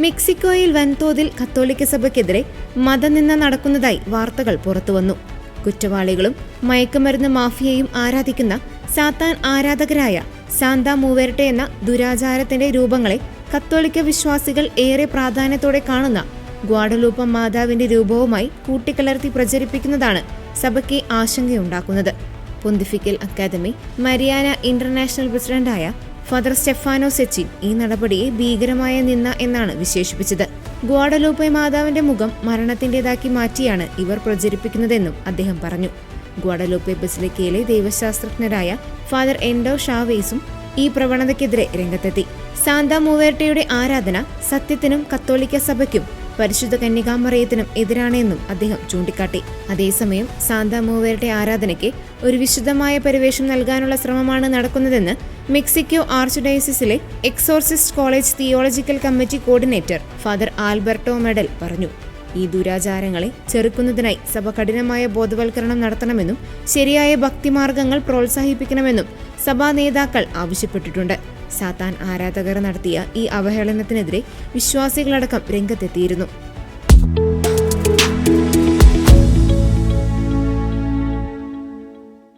മെക്സിക്കോയിൽ വൻതോതിൽ കത്തോലിക്ക സഭയ്ക്കെതിരെ മതനിന്ന നടക്കുന്നതായി വാർത്തകൾ പുറത്തുവന്നു. കുറ്റവാളികളും മയക്കുമരുന്ന് മാഫിയയും ആരാധിക്കുന്ന സാത്താൻ ആരാധകരായ സാന്താ മൂവേർട്ടെ എന്ന ദുരാചാരത്തിന്റെ രൂപങ്ങളെ കത്തോലിക്ക വിശ്വാസികൾ ഏറെ പ്രാധാന്യത്തോടെ കാണുന്ന ഗ്വാഡലൂപ്പ മാതാവിന്റെ രൂപവുമായി കൂട്ടിക്കലർത്തി പ്രചരിപ്പിക്കുന്നതാണ് സഭയ്ക്ക് ആശങ്കയുണ്ടാക്കുന്നത്. പൊന്തിഫിക്കൽ അക്കാദമി മരിയാന ഇന്റർനാഷണൽ പ്രസിഡന്റായ ഫാദർ സ്റ്റെഫാനോ സെച്ചിൻ ഈ നടപടിയെ ഭീകരമായ നിന്ന എന്നാണ് വിശേഷിപ്പിച്ചത്. ഗ്വാഡലൂപ്പെ മാതാവിന്റെ മുഖം മരണത്തിന്റേതാക്കി മാറ്റിയാണ് ഇവർ പ്രചരിപ്പിക്കുന്നതെന്നും അദ്ദേഹം പറഞ്ഞു. ഗ്വാഡലൂപ്പെ ബസിലിക്കയിലെ ദൈവശാസ്ത്രജ്ഞരായ ഫാദർ എൻഡോ ഷാവേസും ഈ പ്രവണതയ്ക്കെതിരെ രംഗത്തെത്തി. സാന്താ മൂവേർട്ടയുടെ ആരാധന സത്യത്തിനും കത്തോലിക്ക സഭയ്ക്കും പരിശുദ്ധ കന്യകാമറയത്തിനും എതിരാണെന്നും അദ്ദേഹം ചൂണ്ടിക്കാട്ടി. അതേസമയം സാന്താ മൂവേർട്ടെ ആരാധനയ്ക്ക് ഒരു വിശുദ്ധമായ പരിവേഷം നൽകാനുള്ള ശ്രമമാണ് നടക്കുന്നതെന്ന് Mexico ആർച്ചുഡയസിലെ exorcist college theological committee coordinator father Alberto Medel പറഞ്ഞു. ഈ ദുരാചാരങ്ങളെ ചെറുക്കുന്നതിനായി സഭ കഠിനമായ ബോധവൽക്കരണം നടത്തണമെന്നും ശരിയായ ഭക്തിമാർഗങ്ങൾ പ്രോത്സാഹിപ്പിക്കണമെന്നും സഭാ നേതാക്കൾ ആവശ്യപ്പെട്ടിട്ടുണ്ട്. സാത്താൻ ആരാധകർ നടത്തിയ ഈ അവഹേളനത്തിനെതിരെ വിശ്വാസികളടക്കം രംഗത്തെത്തിയിരുന്നു.